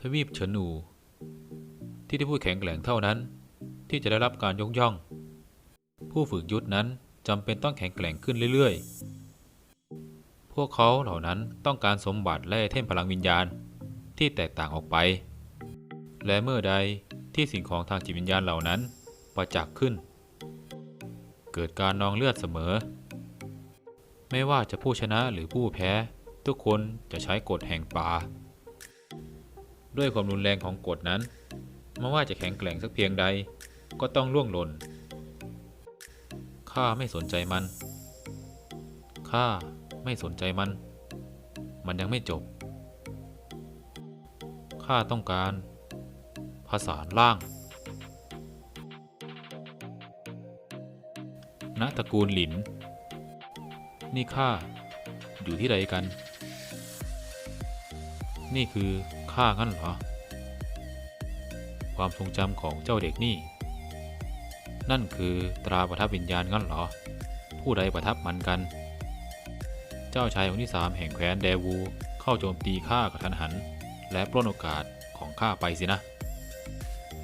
ทวีปเฉินอูที่ได้พูดแข็งแกร่งเท่านั้น ที่จะได้รับการยกย่อง ผู้ฝึกยุทธนั้นจำเป็นต้องแข็งแกร่งขึ้นเรื่อยๆ พวกเขาเหล่านั้นต้องการสมบัติและเทมพลังวิญญาณที่แตกต่างออกไป และเมื่อใดที่สิ่งของทางจิตวิญญาณเหล่านั้นประจักษ์ขึ้น เกิดการนองเลือดเสมอ ไม่ว่าจะผู้ชนะหรือผู้แพ้ ทุกคนจะใช้กฎแห่งป่า ด้วยความรุนแรงของกฎนั้นไม่ว่าจะแข็งแกร่งสักเพียงใด ก็ต้องล่วงหล่น ข้าไม่สนใจมัน ข้าไม่สนใจมัน มันยังไม่จบ ข้าต้องการ ภาษาล่าง ณ ตระกูลหลิน นี่ข้าอยู่ที่ใดกัน นี่คือ ข้างั้นเหรอ ความทรงจำของเจ้าเด็กนี่ นั่นคือตราประทับวิญญาณงั้นเหรอ ผู้ใดประทับมันกัน เจ้าชายองค์ที่สามแห่งแคว้นแดวูเข้าโจมตีข้ากระทันหัน และปล้นโอกาสของข้าไปสินะ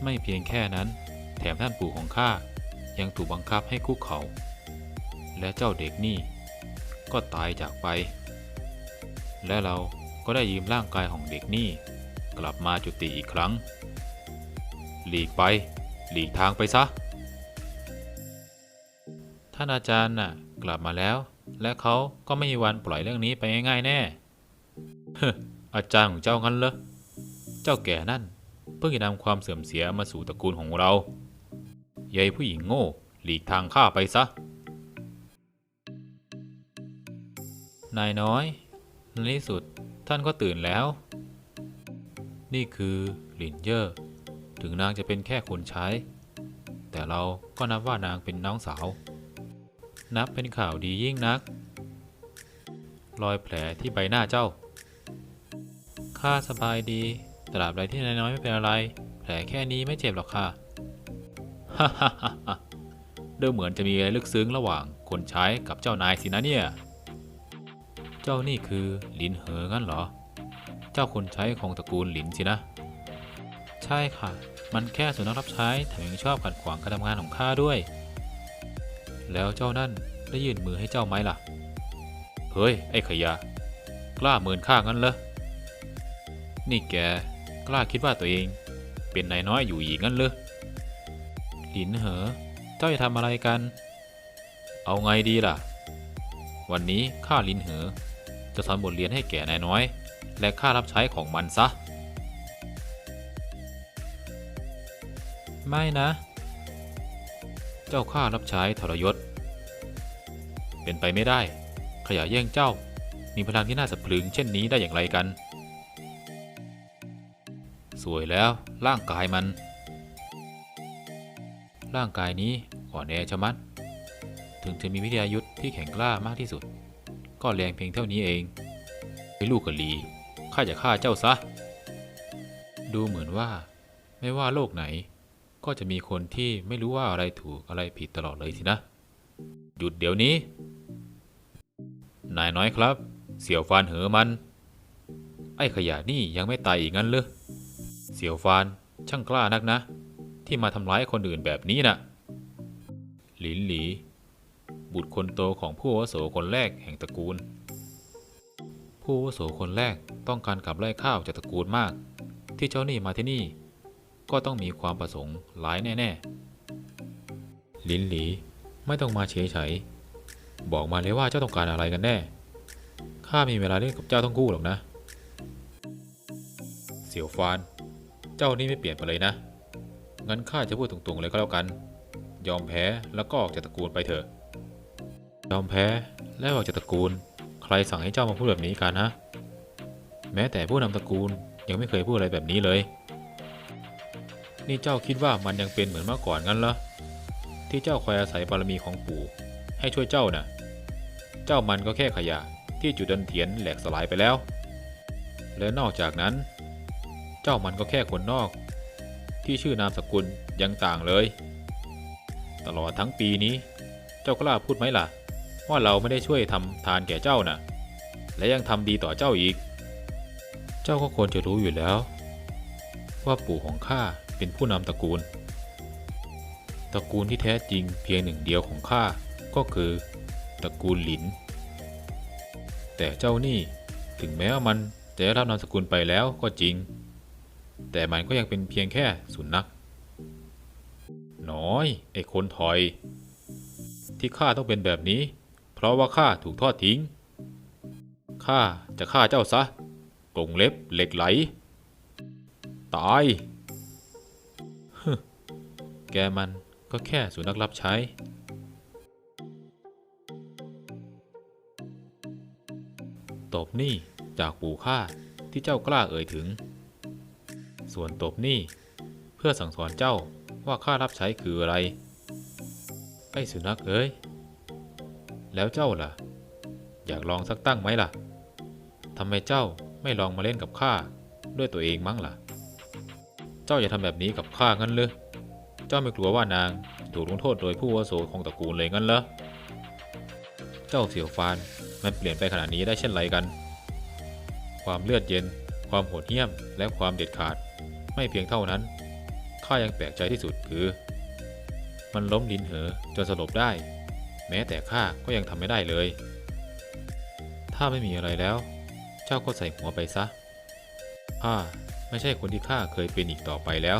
ไม่เพียงแค่นั้น แถมท่านปู่ของข้ายังถูกบังคับให้คุกเข่าและเจ้าเด็กนี่ ก็ตายจากไป และเรา ก็ได้ยืมร่างกายของเด็กนี่ กลับมาจุติอีกครั้ง หลีกไป หลีกทางไปซะ ท่านอาจารย์น่ะ กลับมาแล้ว และเขาก็ไม่มีวันปล่อยเรื่องนี้ไปง่ายๆแน่ออาจารย์ของเจ้างั้นเหรอ เจ้าแก่นั่น เพิ่งจะนำความเสื่อมเสียมาสู่ตระกูลของเรายายผู้หญิงโง่ หลีกทางข้าไปซะ นายน้อย ในที่สุดท่านก็ตื่นแล้ว นี่คือหลินเย่อถึงนางจะเป็นแค่คนใช้ แต่เราก็นับว่านางเป็นน้องสาว นับเป็นข่าวดียิ่งนัก รอยแผลที่ใบหน้าเจ้า ข้าสบายดีตราบใดที่นายน้อยไม่เป็นอะไร แผลแค่นี้ไม่เจ็บหรอกค่ะฮ่าฮ่าฮ่าฮ่าดูเหมือนจะมีอะไรลึกซึ้งระหว่างคนใช้กับเจ้านายสินะเนี่ย เจ้านี่คือหลินเหองั้นเหรอ เจ้าคนใช้ของตระกูลหลินสินะ ใช่ค่ะ มันแค่สุนัขรับใช้แถมยังชอบขัดขวางการทำงานของข้าด้วย แล้วเจ้านั่นได้ยื่นมือให้เจ้าไหมล่ะ เฮ้ย ไอ้ขยะ กล้าเมินข้างั้นเหรอ นี่แกกล้าคิดว่าตัวเอง เป็นนายน้อยอยู่อีกงั้นเหรอหลินเหอ เจ้าจะทำอะไรกัน เอาไงดีล่ะวันนี้ข้าลินเหอ จะสอนบทเรียนให้แก่นายน้อย และข้ารับใช้ของมันซะ ไม่นะ เจ้าข้ารับใช้ทรยศ เป็นไปไม่ได้ ขยะแย่งเจ้า มีพลังที่น่าสะพรึงเช่นนี้ได้อย่างไรกัน สวยแล้วร่างกายมัน ร่างกายนี้อ่อนแอชะมัด ถึงจะมีวิทยายุทธที่แข็งกล้ามากที่สุด ก็แรงเพียงเท่านี้เองไอ้ลูกกะลี ข้าจะฆ่าเจ้าซะ ดูเหมือนว่า ไม่ว่าโลกไหน ก็จะมีคนที่ไม่รู้ว่าอะไรถูกอะไรผิดตลอดเลยสินะ หยุดเดี๋ยวนี้ นายน้อยครับ เสี่ยวฟานเหอมัน ไอ้ขยะนี่ยังไม่ตายอีกงั้นเลยเสี่ยวฟานช่างกล้านักนะ ที่มาทำร้ายคนอื่นแบบนี้น่ะ หลินหลี บุตรคนโตของผู้วโสคนแรกแห่งตระกูล ผู้วโสคนแรกต้องการขับไล่ข้าวจากตระกูลมาก ที่เจ้านี่มาที่นี่ ก็ต้องมีความประสงค์หลายแน่ๆ ลินหลีไม่ต้องมาเฉยเฉยๆบอกมาเลยว่าเจ้าต้องการอะไรกันแน่ ข้ามีเวลาเล่นกับเจ้าทั้งคู่หรอกนะ เสี่ยวฟาน เจ้านี่ไม่เปลี่ยนไปเลยนะ งั้นข้าจะพูดตรงๆเลยก็แล้วกัน ยอมแพ้แล้วก็ออกจากตระกูลไปเถอะ ยอมแพ้แล้วออกจากตระกูล ใครสั่งให้เจ้ามาพูดแบบนี้กันฮะ แม้แต่ผู้นำตระกูลยังไม่เคยพูดอะไรแบบนี้เลย นี่เจ้าคิดว่ามันยังเป็นเหมือนเมื่อก่อนงั้นเหรอ ที่เจ้าคอยอาศัยบารมีของปู่ ให้ช่วยเจ้าน่ะ เจ้ามันก็แค่ขยะที่จุดดันเทียนแหลกสลายไปแล้ว และนอกจากนั้น เจ้ามันก็แค่คนนอก ที่ชื่อนามสกุลยังต่างเลย ตลอดทั้งปีนี้ เจ้ากล้าพูดไหมล่ะ ว่าเราไม่ได้ช่วยทำทานแก่เจ้าน่ะ และยังทำดีต่อเจ้าอีก เจ้าก็ควรจะรู้อยู่แล้ว ว่าปู่ของข้าเป็นผู้นำตระกูล ตระกูลที่แท้จริงเพียงหนึ่งเดียวของข้าก็คือตระกูลหลิน แต่เจ้านี่ถึงแม้ว่ามันจะได้รับนามสกุลไปแล้วก็จริง แต่มันก็ยังเป็นเพียงแค่สุนัขน้อย ไอ้คนถอย ที่ข้าต้องเป็นแบบนี้ เพราะว่าข้าถูกทอดทิ้ง ข้าจะฆ่าเจ้าซะกงเล็บเหล็กไหล ตายฮแกมันก็แค่สุนัขรับใช้ ตบหนี่จากปู่ข้าที่เจ้ากล้าเอ่ยถึง ส่วนตบหนี่เพื่อสั่งสอนเจ้าว่าข้ารับใช้คืออะไร ไอ้สุนัขเอ้ย แล้วเจ้าล่ะ อยากลองสักตั้งไหมล่ะทำไมเจ้าไม่ลองมาเล่นกับข้าด้วยตัวเองมั้งล่ะ เจ้าอย่าทำแบบนี้กับข้างั้นเลยเจ้าไม่กลัวว่านางถูกลงโทษโดยผู้วุโสของตระกูลเลยงั้นเหรอ เจ้าเสี่ยวฟานมันเปลี่ยนไปขนาดนี้ได้เช่นไรกัน ความเลือดเย็น ความโหดเหี้ยม และความเด็ดขาด ไม่เพียงเท่านั้น ข้ายังแปลกใจที่สุดคือ มันล้มลินเหอจนสลบได้ แม้แต่ข้าก็ยังทำไม่ได้เลย ถ้าไม่มีอะไรแล้ว เจ้าก็ใส่หัวไปซะข้าไม่ใช่คนที่ข้าเคยเป็นอีกต่อไปแล้ว